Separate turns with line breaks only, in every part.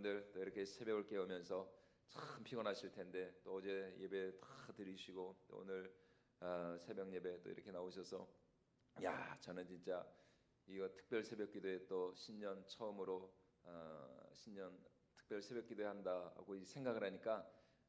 여러분들 또 이렇게 새벽을 깨우면서 참 피곤하실 텐데 또 어제 예배 다 드리시고 또 오늘 아, 새벽 예배 또 이렇게 나오셔서 야 저는 진짜 이거 특별 새벽 기도에 또 신년 처음으로 어, 신년 특별 새벽 기도 한다 하고 이 생각을 하니까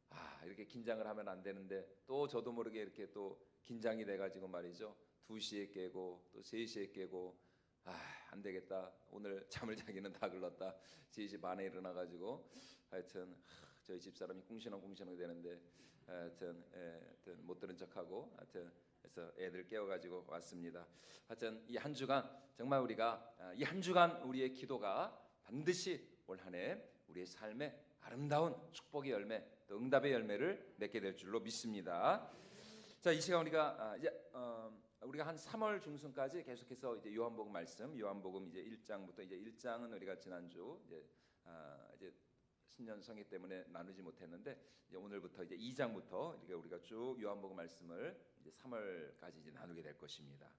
아 이렇게 긴장을 하면 안 되는데 또 저도 모르게 이렇게 또 긴장이 돼가지고 말이죠. 2시에 깨고 또 3시에 깨고 아 안 되겠다 오늘 잠을 자기는 다 글렀다 3시 반에 일어나 가지고 하여튼 하, 저희 집 사람이 궁시렁궁시렁 되는데 하여튼, 예, 하여튼 못 들은 척하고 하여튼 그래서 애들 깨워 가지고 왔습니다. 하여튼 이 한 주간 정말 우리가 아, 이한 주간 우리의 기도가 반드시 올 한 해 우리의 삶에 아름다운 축복의 열매, 또 응답의 열매를 맺게 될 줄로 믿습니다. 자, 이 시간 우리가 아, 이제 어, 우리가 한 3월 중순까지 계속해서 이제 요한복음 말씀, 요한복음 이제 1장부터 이제 1장은 우리가 지난주 이제 아, 이제 신년 성회 때문에 나누지 못했는데 이제 오늘부터 이제 2장부터 이렇게 우리가 쭉 요한복음 말씀을 이제 3월까지 이제 나누게 될 것입니다.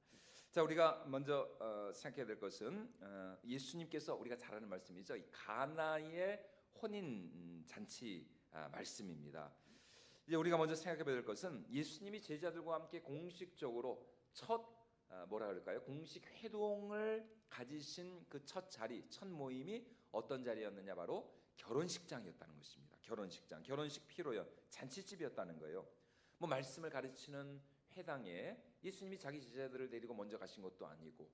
자, 우리가 먼저 어, 생각해야 될 것은 어, 예수님께서 우리가 잘 아는 말씀이죠. 이 가나의 혼인 음, 잔치 아, 말씀입니다. 이제 우리가 먼저 생각해 볼 것은 예수님이 제자들과 함께 공식적으로 첫 아, 뭐라 그럴까요? 공식 회동을 가지신 그 첫 자리, 첫 모임이 어떤 자리였느냐 바로 결혼식장이었다는 것입니다. 결혼식장, 결혼식 피로연, 잔치집이었다는 거예요. 뭐 말씀을 가르치는 회당에 예수님이 자기 제자들을 데리고 먼저 가신 것도 아니고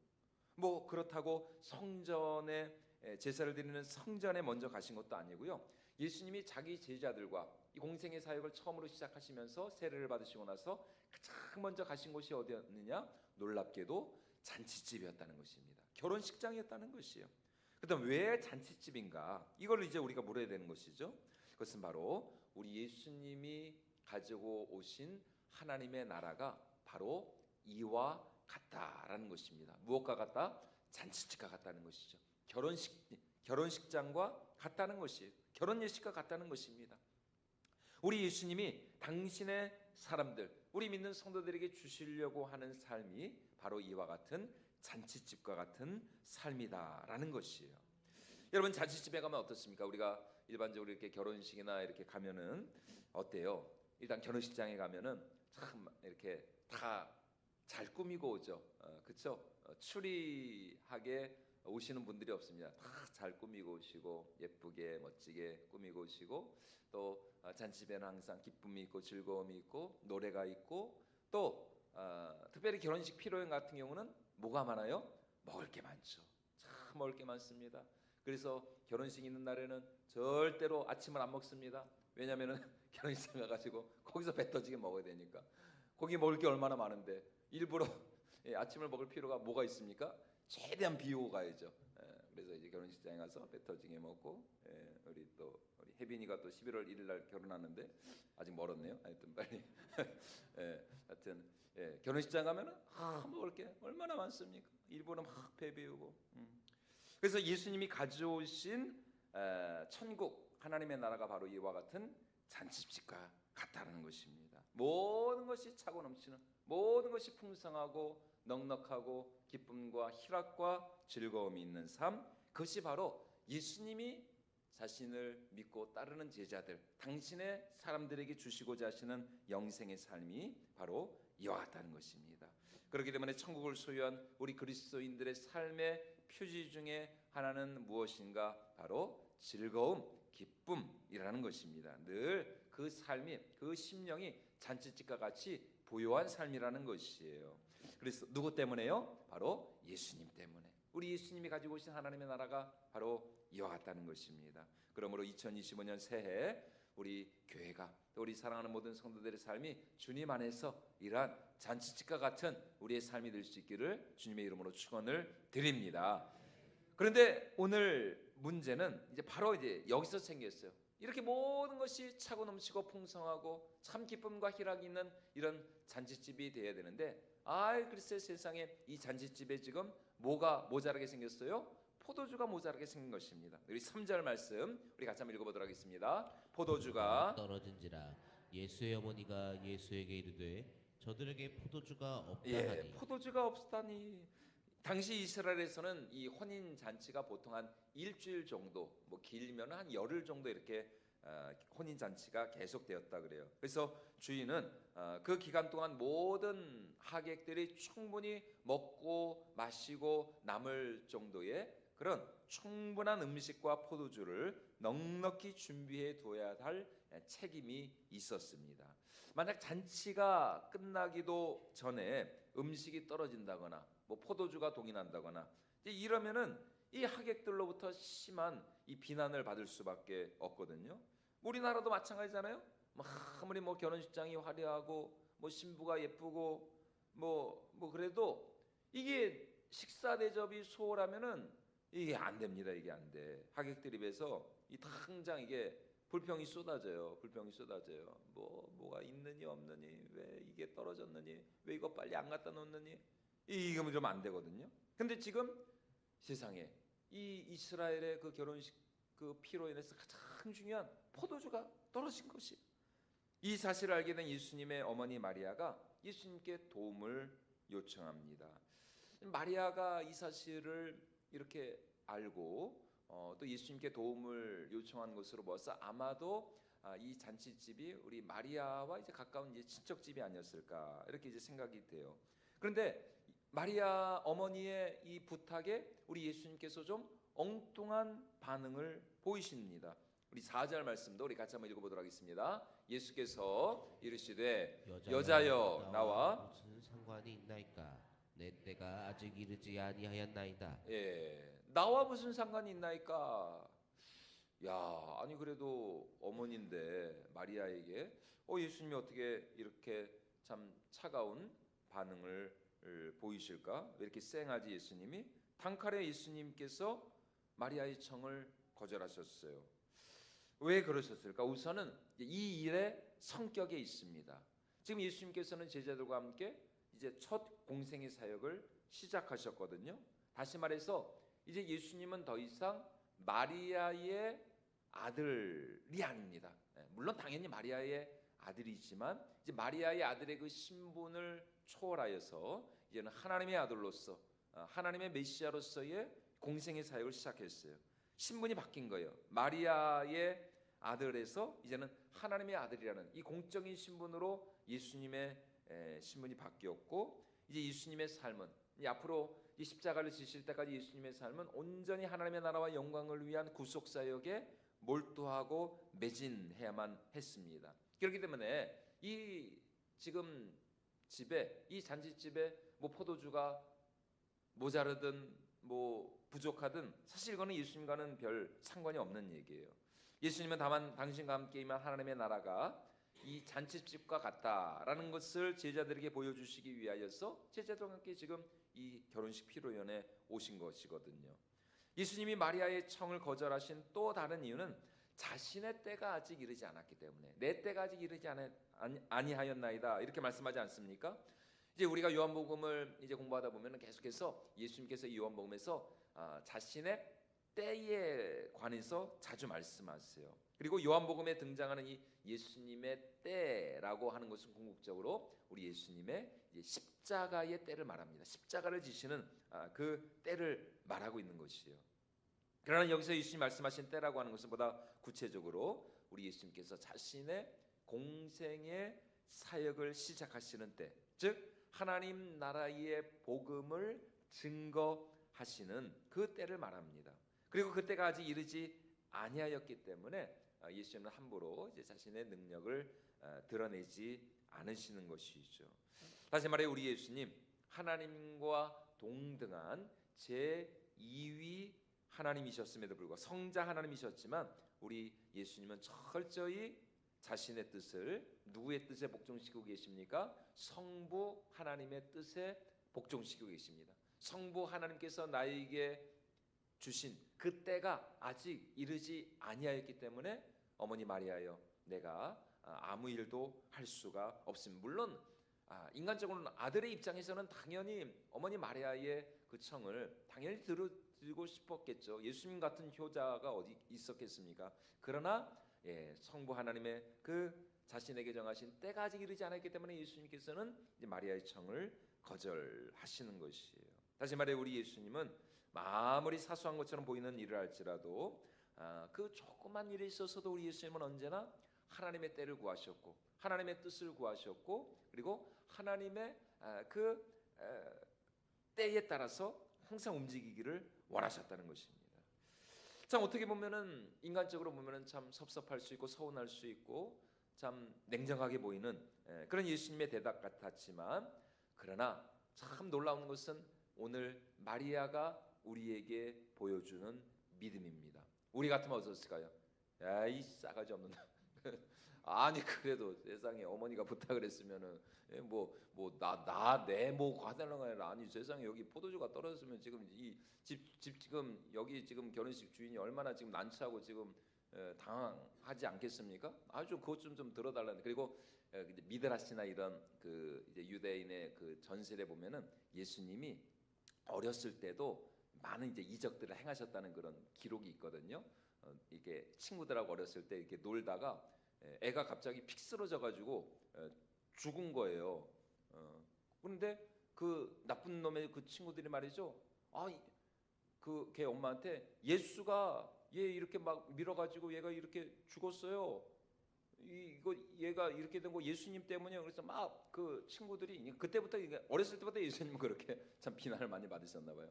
뭐 그렇다고 성전에 에, 제사를 드리는 성전에 먼저 가신 것도 아니고요. 예수님이 자기 제자들과 이 공생의 사역을 처음으로 시작하시면서 세례를 받으시고 나서 가장 먼저 가신 곳이 어디였느냐? 놀랍게도 잔치집이었다는 것입니다. 결혼식장이었다는 것이에요. 그다음 왜 잔치집인가? 이걸 이제 우리가 물어야 되는 것이죠. 그것은 바로 우리 예수님이 가지고 오신 하나님의 나라가 바로 이와 같다라는 것입니다. 무엇과 같다? 잔치집과 같다는 것이죠. 결혼식 결혼식장과 같다는 것이 결혼 예식과 같다는 것입니다. 우리 예수님이 당신의 사람들, 우리 믿는 성도들에게 주시려고 하는 삶이 바로 이와 같은 잔치집과 같은 삶이다라는 것이에요. 여러분 잔치집에 가면 어떻습니까? 우리가 일반적으로 이렇게 결혼식이나 이렇게 가면은 어때요? 일단 결혼식장에 가면은 참 이렇게 다 잘 꾸미고 오죠. 어, 그렇죠? 어, 추리하게 오시는 분들이 없습니다. 다 잘 꾸미고 오시고 예쁘게 멋지게 꾸미고 오시고 또 어, 잔치집에는 항상 기쁨이 있고 즐거움이 있고 노래가 있고 또 어, 특별히 결혼식 피로연 같은 경우는 뭐가 많아요? 먹을 게 많죠. 참 먹을 게 많습니다. 그래서 결혼식 있는 날에는 절대로 아침을 안 먹습니다. 왜냐하면은 결혼식 가가지고 거기서 배 터지게 먹어야 되니까 거기 먹을 게 얼마나 많은데 일부러 예, 아침을 먹을 필요가 뭐가 있습니까? 최대한 비우고 가야죠. 예, 그래서 이제 결혼식장에 가서 배 터지게 먹고 예, 우리 또 우리 혜빈이가 또 11월 1일 날 결혼하는데 아직 멀었네요. 하여튼 빨리 예, 하여튼 예, 결혼식장 가면은 아, 먹을 게 얼마나 많습니까? 일부러 막배 비우고 음. 그래서 예수님이 가져오신 에, 천국 하나님의 나라가 바로 이와 같은 잔치집과 같다는 것입니다. 모든 것이 차고 넘치는 모든 것이 풍성하고 넉넉하고 기쁨과 희락과 즐거움이 있는 삶 그것이 바로 예수님이 자신을 믿고 따르는 제자들 당신의 사람들에게 주시고자 하시는 영생의 삶이 바로 이와 같다는 것입니다. 그렇기 때문에 천국을 소유한 우리 그리스도인들의 삶의 표지 중에 하나는 무엇인가? 바로 즐거움, 기쁨이라는 것입니다. 늘 그 삶이 그 심령이 잔치집과 같이 부요한 삶이라는 것이에요. 그래서 누구 때문에요? 바로 예수님 때문에. 우리 예수님이 가지고 오신 하나님의 나라가 바로 이와 같다는 것입니다. 그러므로 2025년 새해 우리 교회가 또 우리 사랑하는 모든 성도들의 삶이 주님 안에서 이러한 잔치집과 같은 우리의 삶이 될 수 있기를 주님의 이름으로 축원을 드립니다. 그런데 오늘 문제는 이제 바로 이제 여기서 생겼어요. 이렇게 모든 것이 차고 넘치고 풍성하고 참 기쁨과 희락이 있는 이런 잔치집이 돼야 되는데 아이 글쎄 세상에 이 잔치집에 지금 뭐가 모자라게 생겼어요? 포도주가 모자라게 생긴 것입니다. 우리 3절 말씀 우리 같이 한번 읽어보도록 하겠습니다. 포도주가
떨어진지라 예수의 어머니가 예수에게 이르되 저들에게 포도주가 없다
예,
하니
포도주가 없다니 당시 이스라엘에서는 이 혼인 잔치가 보통 한 일주일 정도, 뭐 길면 한 열흘 정도 이렇게 어, 혼인 잔치가 계속되었다 그래요. 그래서 주인은 어, 그 기간 동안 모든 하객들이 충분히 먹고 마시고 남을 정도의 그런 충분한 음식과 포도주를 넉넉히 준비해 둬야 할 책임이 있었습니다. 만약 잔치가 끝나기도 전에 음식이 떨어진다거나 뭐 포도주가 이제 이러면은 이 하객들로부터 심한 이 비난을 받을 수밖에 없거든요. 우리나라도 마찬가지잖아요. 뭐 아무리 뭐 결혼식장이 화려하고 뭐 신부가 예쁘고 뭐뭐 그래도 이게 식사 대접이 소홀하면은 이게 안 됩니다. 이게 안 돼. 하객들 입에서 이 당장 이게 불평이 쏟아져요. 불평이 쏟아져요. 뭐 뭐가 있느니 없느니 왜 이게 떨어졌느니 왜 이거 빨리 안 갖다 놓느니 이거 좀안 되거든요. 근데 지금 세상에 이 이스라엘의 그 결혼식 그 피로 인해서 가장 중요한 포도주가 떨어진 것이 이 사실을 알게 된 예수님의 어머니 마리아가 예수님께 도움을 요청합니다. 마리아가 이 사실을 이렇게 알고 어, 또 예수님께 도움을 요청한 것으로 봐서 아마도 아, 이 잔치집이 우리 마리아와 이제 가까운 이제 친척집이 아니었을까 이렇게 이제 생각이 돼요. 그런데 마리아 어머니의 이 부탁에 우리 예수님께서 좀 엉뚱한 반응을 보이십니다. 우리 4절 말씀도 우리 같이 한번 읽어보도록 하겠습니다. 예수께서 이르시되 여자여, 나와
무슨 상관이 있나이까 내 때가 아직 이르지 아니하였나이다
예, 나와 무슨 상관이 있나이까? 야, 아니 그래도 어머니인데 마리아에게 어 예수님이 어떻게 이렇게 참 차가운 반응을 을, 보이실까? 왜 이렇게 쌩하지 예수님이? 단칼에 예수님께서 마리아의 청을 거절하셨어요. 왜 그러셨을까? 우선은 이 일의 성격에 있습니다. 지금 예수님께서는 제자들과 함께 이제 첫 공생의 사역을 시작하셨거든요. 다시 말해서 이제 예수님은 더 이상 마리아의 아들이 아닙니다. 예, 물론 당연히 마리아의 아들이지만 이제 마리아의 아들의 그 신분을 초월하여서 이제는 하나님의 아들로서 어, 하나님의 메시아로서의 공생의 사역을 시작했어요. 신분이 바뀐 거예요. 마리아의 아들에서 이제는 하나님의 아들이라는 이 공적인 신분으로 예수님의 에, 신분이 바뀌었고 이제 예수님의 삶은 이 앞으로 이 십자가를 지실 때까지 예수님의 삶은 온전히 하나님의 나라와 영광을 위한 구속 사역에 몰두하고 매진해야만 했습니다. 그렇기 때문에 이 지금 집에 이 잔치집에 뭐 포도주가 모자르든 뭐 부족하든 사실 이거는 예수님과는 별 상관이 없는 얘기예요. 예수님은 다만 당신과 함께 임한 하나님의 나라가 이 잔치집과 같다라는 것을 제자들에게 보여주시기 위하여서 제자들과 함께 지금 이 결혼식 피로연에 오신 것이거든요. 예수님이 마리아의 청을 거절하신 또 다른 이유는 자신의 때가 아직 이르지 않았기 때문에 내 때가 아직 이르지 않, 아니, 아니하였나이다 이렇게 말씀하지 않습니까? 이제 우리가 요한복음을 이제 공부하다 보면 계속해서 예수님께서 이 요한복음에서 아, 자신의 때에 관해서 자주 말씀하세요. 그리고 요한복음에 등장하는 이 예수님의 때라고 하는 것은 궁극적으로 우리 예수님의 십자가의 때를 말합니다. 십자가를 지시는 아, 그 때를 말하고 있는 것이에요. 그러나 여기서 예수님 말씀하신 때라고 하는 것은 보다 구체적으로 우리 예수님께서 자신의 공생의 사역을 시작하시는 때, 즉 하나님 나라의 복음을 증거하시는 그 때를 말합니다. 그리고 그때가 아직 이르지 아니하였기 때문에 아, 예수님은 함부로 이제 자신의 능력을 아, 드러내지 않으시는 것이죠. 다시 말해 우리 예수님 하나님과 동등한 제 2위 하나님이셨음에도 불구하고 성자 하나님이셨지만 우리 예수님은 철저히 자신의 뜻을 누구의 뜻에 복종시키고 계십니까? 성부 하나님의 뜻에 복종시키고 계십니다. 성부 하나님께서 나에게 주신 그 때가 아직 이르지 아니하였기 때문에 어머니 마리아여 내가 아, 아무 일도 할 수가 없습니다. 물론 아, 인간적으로는 아들의 입장에서는 당연히 어머니 마리아의 그 청을 당연히 들 어주고 싶었겠죠. 예수님 같은 효자가 어디 있었겠습니까? 그러나 예, 성부 하나님의 그 자신에게 정하신 때가 아직 이르지 않았기 때문에 예수님께서는 마리아의 청을 거절하시는 것이에요. 다시 말해 우리 예수님은 아무리 사소한 것처럼 보이는 일을 할지라도 아, 그 조그만 일에 있어서도 우리 예수님은 언제나 하나님의 때를 구하셨고 하나님의 뜻을 구하셨고 그리고 하나님의 아, 그 에, 때에 따라서 항상 움직이기를 원하셨다는 것입니다. 참 어떻게 보면은 인간적으로 보면은 참 섭섭할 수 있고 서운할 수 있고 참 냉정하게 보이는 에, 그런 예수님의 대답 같았지만 그러나 참 놀라운 것은 오늘 마리아가 우리에게 보여주는 믿음입니다. 우리 같으면 어떻을까요? 야이 싸가지 없는 아니 그래도 세상에 어머니가 부탁을 했으면은 예, 뭐뭐 나 나 내뭐 과대는 아니라 아니 세상에 여기 포도주가 떨어졌으면 지금 이집집 지금 여기 지금 결혼식 주인이 얼마나 지금 난처하고 지금 에, 당황하지 않겠습니까? 아주 그것 좀 좀 들어달라는 그리고 에, 이제 미드라시나 이런 그 이제 유대인의 그 전설에 보면은 예수님이 어렸을 때도 많은 이제 이적들을 행하셨다는 그런 기록이 있거든요. 어, 이게 친구들하고 어렸을 때 이렇게 놀다가 에, 애가 갑자기 픽 쓰러져 가지고 죽은 거예요. 어, 그런데 그 나쁜 놈의 그 친구들이 말이죠. 아, 그 걔 엄마한테 예수가 얘 이렇게 막 밀어가지고 얘가 이렇게 죽었어요. 이- 이거 얘가 이렇게 된 거 예수님 때문이에요. 그래서 막 그 친구들이 그때부터 어렸을 때부터 예수님은 그렇게 참 비난을 많이 받으셨나 봐요.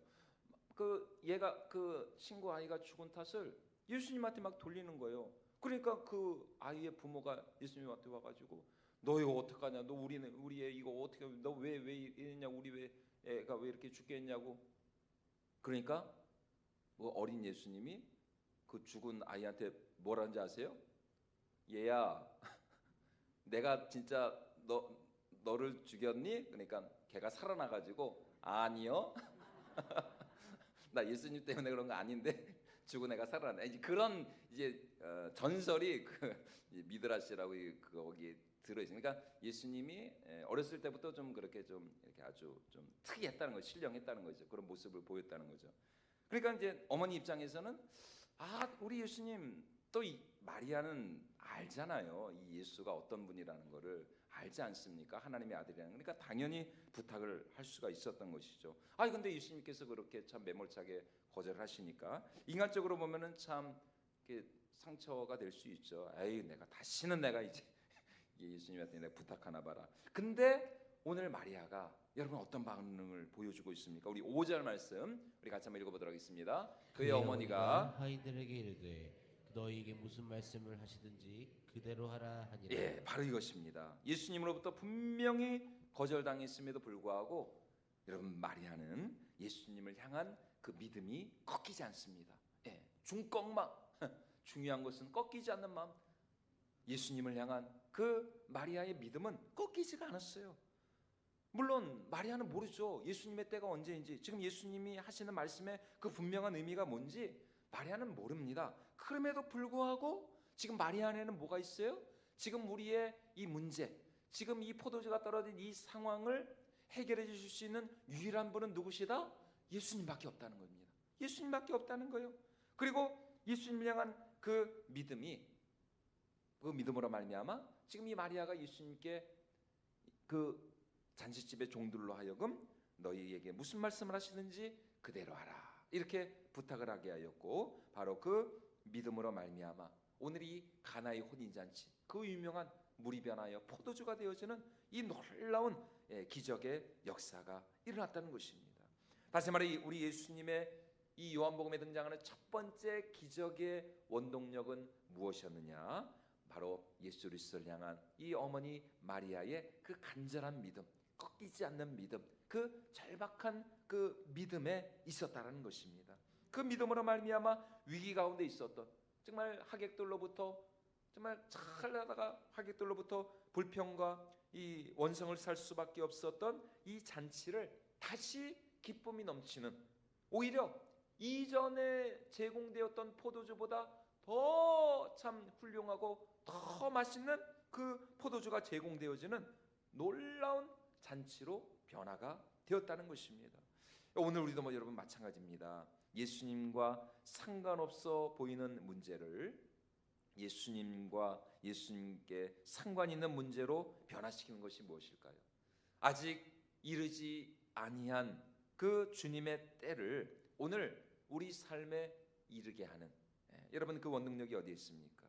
그 얘가 그 친구 아이가 죽은 탓을 예수님한테 막 돌리는 거예요. 그러니까 그 아이의 부모가 예수님한테 와가지고 너 이거 어떡하냐? 너 우리는 우리 애 이거 어떻게? 너 왜 왜 이랬냐? 우리 왜 애가 왜 이렇게 죽겠냐고? 그러니까 뭐 어린 예수님이 그 죽은 아이한테 뭐라는지 아세요? 얘야, 내가 진짜 너 너를 죽였니? 그러니까 걔가 살아나가지고 아니요. 나 예수님 때문에 그런 거 아닌데 죽은 애가 살아나. 이제 그런 이제 어, 전설이 그 이 미드라시라고 이- 그 거기 들어 있으니까 그러니까 예수님이 에, 어렸을 때부터 좀 그렇게 좀 이렇게 아주 좀 특이했다는 거, 신령했다는 거죠. 그런 모습을 보였다는 거죠. 그러니까 이제 어머니 입장에서는 아 우리 예수님 또이 마리아는 알잖아요. 이 예수가 어떤 분이라는 거를 알지 않습니까? 하나님의 아들이라는 거. 그러니까 당연히 부탁을 할 수가 있었던 것이죠. 아 근데 예수님께서 그렇게 참 매몰차게 거절하시니까 인간적으로 보면은 참 상처가 될 수 있죠. 에이 내가 다시는 내가 이제 예수님한테 내가 부탁하나 봐라. 근데 오늘 마리아가 여러분 어떤 반응을 보여주고 있습니까? 우리 5절 말씀 우리 같이 한번 읽어보도록 하겠습니다. 그의 어머니가
하인들에게 이르되 너희에게 무슨 말씀을 하시든지 그대로 하라 하니라.
예, 바로 이것입니다. 예수님으로부터 분명히 거절당했음에도 불구하고 여러분 마리아는 예수님을 향한 그 믿음이 꺾이지 않습니다. 예, 중꺾마 중요한 것은 꺾이지 않는 마음. 예수님을 향한 그 마리아의 믿음은 꺾이지가 않았어요. 물론 마리아는 모르죠. 예수님의 때가 언제인지 지금 예수님이 하시는 말씀의 그 분명한 의미가 뭔지 마리아는 모릅니다. 그럼에도 불구하고 지금 마리아 안에는 뭐가 있어요? 지금 우리의 이 문제, 지금 이 포도주가 떨어진 이 상황을 해결해 주실 수 있는 유일한 분은 누구시다? 예수님밖에 없다는 겁니다. 예수님밖에 없다는 거예요. 그리고 예수님을 향한 그 믿음이 그 믿음으로 말미암아 지금 이 마리아가 예수님께 그 잔치집의 종들로 하여금 너희에게 무슨 말씀을 하시든지 그대로 하라 이렇게 부탁을 하게 하였고 바로 그 믿음으로 말미암아 오늘 이 가나의 혼인 잔치 그 유명한 물이 변하여 포도주가 되어지는 이 놀라운 예, 기적의 역사가 일어났다는 것입니다. 다시 말해 이 우리 예수님의 이 요한복음에 등장하는 첫 번째 기적의 원동력은 무엇이었느냐? 바로 예수 그리스도를 향한 이 어머니 마리아의 그 간절한 믿음, 꺾이지 않는 믿음, 그 절박한 그 믿음에 있었다라는 것입니다. 그 믿음으로 말미암아 위기 가운데 있었던 정말 하객들로부터 정말 잘하다가 하객들로부터 불평과 이 원성을 살 수밖에 없었던 이 잔치를 다시 기쁨이 넘치는 오히려 이전에 제공되었던 포도주보다 더 참 훌륭하고 더 맛있는 그 포도주가 제공되어지는 놀라운 잔치로 변화가 되었다는 것입니다. 오늘 우리도 뭐 여러분 마찬가지입니다. 예수님과 상관없어 보이는 문제를 예수님과 예수님께 상관 있는 문제로 변화시키는 것이 무엇일까요? 아직 이르지 아니한 그 주님의 때를 오늘 우리 삶에 이르게 하는 예, 여러분 그 원동력이 어디에 있습니까?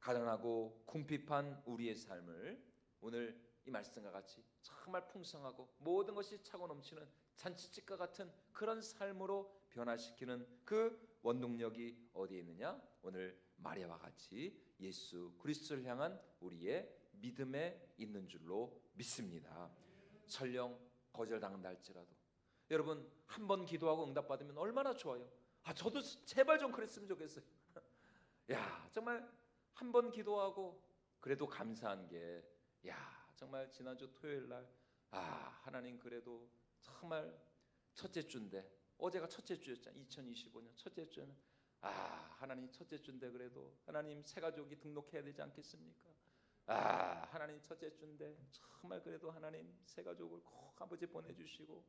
가난하고 궁핍한 우리의 삶을 오늘 이 말씀과 같이 정말 풍성하고 모든 것이 차고 넘치는 잔치집과 같은 그런 삶으로 변화시키는 그 원동력이 어디에 있느냐? 오늘 마리아와 같이 예수 그리스도를 향한 우리의 믿음에 있는 줄로 믿습니다. 설령 거절당한다 할지라도 여러분 한 번 기도하고 응답 받으면 얼마나 좋아요. 아 저도 제발 좀 그랬으면 좋겠어요. 야 정말 한 번 기도하고 그래도 감사한 게 야 정말 지난주 토요일 날 아 하나님 그래도 정말 첫째 주인데 어제가 첫째 주였잖아 2025년 첫째 주는 아 하나님 첫째 주인데 그래도 하나님 새 가족이 등록해야 되지 않겠습니까? 아 하나님 첫째 주인데 정말 그래도 하나님 새 가족을 꼭 아버지 보내주시고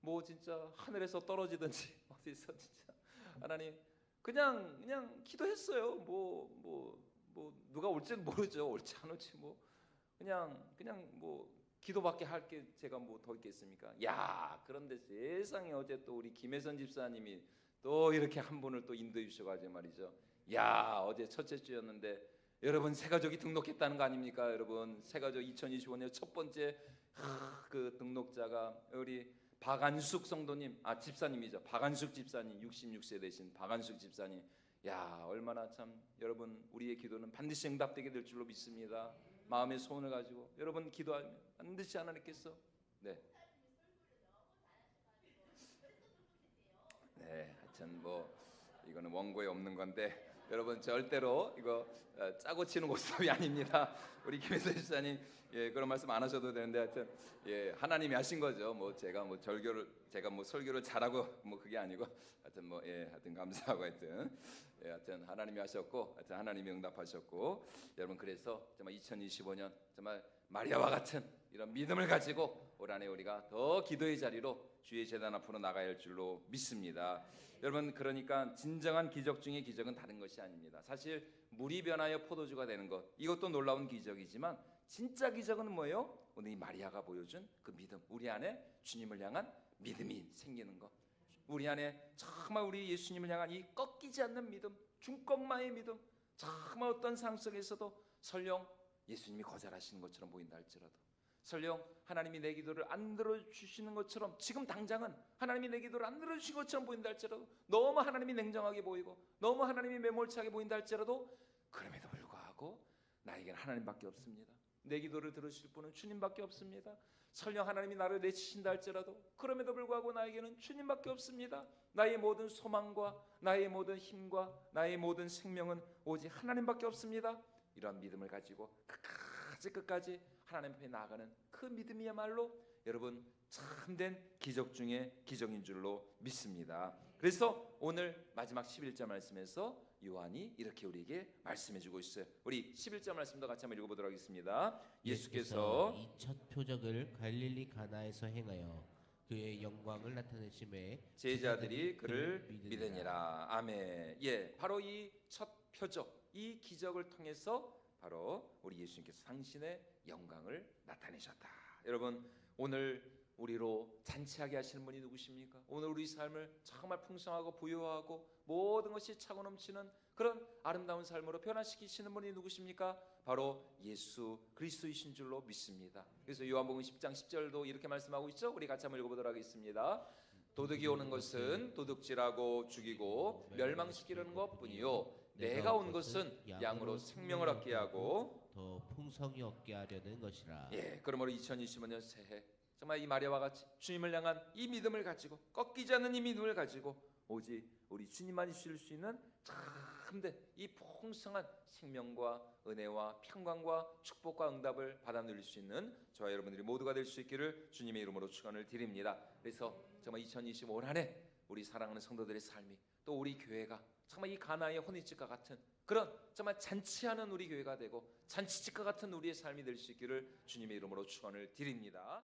뭐 진짜 하늘에서 떨어지든지 어디서 진짜 하나님 그냥 그냥 기도했어요. 뭐 뭐뭐 누가 올지는 모르죠. 올지 안 올지 뭐 그냥 그냥 뭐 기도밖에 할 게 제가 뭐 더 있겠습니까? 야 그런데 세상에 어제 또 우리 김혜선 집사님이 또 이렇게 한 분을 또 인도해 주셔가지고 말이죠. 야 어제 첫째 주였는데 여러분 새 가족이 등록했다는 거 아닙니까? 여러분 새 가족 2025년 첫 번째 하, 그 등록자가 우리 박안숙 성도님 아 집사님이죠. 박안숙 집사님 66세 되신 박안숙 집사님. 야 얼마나 참 여러분 우리의 기도는 반드시 응답되게 될 줄로 믿습니다. 마음의 소원을 가지고 여러분 기도하면 반드시 하나님께서 네. 네, 하여튼 뭐 이거는 원고에 없는 건데 여러분 절대로 이거 어, 짜고 치는 모습이 아닙니다. 우리 김혜선 집사님 예, 그런 말씀 안 하셔도 되는데 하여튼 예, 하나님이 하신 거죠. 뭐 제가 뭐 절교를 제가 뭐 설교를 잘하고 뭐 그게 아니고 하여튼 뭐 예, 하여튼 감사하고 하여튼 예, 하여튼 하나님이 하셨고 하여튼 하나님이 응답하셨고 여러분 그래서 정말 2025년 정말 마리아와 같은 이런 믿음을 가지고 올 한해 우리가 더 기도의 자리로 주의 재단 앞으로 나가야 할 줄로 믿습니다. 여러분 그러니까 진정한 기적 중에 기적은 다른 것이 아닙니다. 사실 물이 변하여 포도주가 되는 것 이것도 놀라운 기적이지만 진짜 기적은 뭐예요? 오늘 이 마리아가 보여준 그 믿음 우리 안에 주님을 향한 믿음이 생기는 것 우리 안에 정말 우리 예수님을 향한 이 꺾이지 않는 믿음 중꺾마의 믿음 정말 어떤 상황 속에서도 설령 예수님이 거절하시는 것처럼 보인다 할지라도 설령 하나님이 내 기도를 안 들어주시는 것처럼 지금 당장은 하나님이 내 기도를 안 들어주신 것처럼 보인다 할지라도 너무 하나님이 냉정하게 보이고 너무 하나님이 매몰차게 보인다 할지라도 그럼에도 불구하고 나에게는 하나님밖에 없습니다. 내 기도를 들으실 분은 주님밖에 없습니다. 설령 하나님이 나를 내치신다 할지라도 그럼에도 불구하고 나에게는 주님밖에 없습니다. 나의 모든 소망과 나의 모든 힘과 나의 모든 생명은 오직 하나님밖에 없습니다. 이러한 믿음을 가지고 끝까지 끝까지 하나님 앞에 나아가는 그 믿음이야말로 여러분 참된 기적 중에 기적인 줄로 믿습니다. 그래서 오늘 마지막 11절 말씀에서 요한이 이렇게 우리에게 말씀해 주고 있어요. 우리 11절 말씀도 같이 한번 읽어 보도록 하겠습니다. 예수께서
이 첫 표적을 갈릴리 가나에서 행하여 그의 영광을 나타내심에
제자들이 그를 믿으니라. 아멘. 예, 바로 이 첫 표적, 이 기적을 통해서 바로 우리 예수님께서 당신의 영광을 나타내셨다. 여러분, 오늘 우리로 잔치하게 하시는 분이 누구십니까? 오늘 우리 삶을 정말 풍성하고 부유하고 모든 것이 차고 넘치는 그런 아름다운 삶으로 변화시키시는 분이 누구십니까? 바로 예수 그리스도이신 줄로 믿습니다. 그래서 요한복음 10장 10절도 이렇게 말씀하고 있죠. 우리 같이 한번 읽어보도록 하겠습니다. 도둑이 오는 것은 도둑질하고 죽이고 멸망시키려는 것뿐이요 내가 온 것은 양으로 생명을 얻게 하고
더 풍성히 얻게 하려는 것이라.
예 그러므로 2025년 새해 정말 이 마리아와 같이 주님을 향한 이 믿음을 가지고 꺾이지 않는 이 믿음을 가지고 오직 우리 주님만이 주실 수 있는 참된 이 풍성한 생명과 은혜와 평강과 축복과 응답을 받아 누릴 수 있는 저와 여러분들이 모두가 될 수 있기를 주님의 이름으로 축원을 드립니다. 그래서 정말 2025년 한해 우리 사랑하는 성도들의 삶이 또 우리 교회가 정말 이 가나의 혼인집과 같은 그런 정말 잔치하는 우리 교회가 되고 잔치집과 같은 우리의 삶이 될 수 있기를 주님의 이름으로 축원을 드립니다.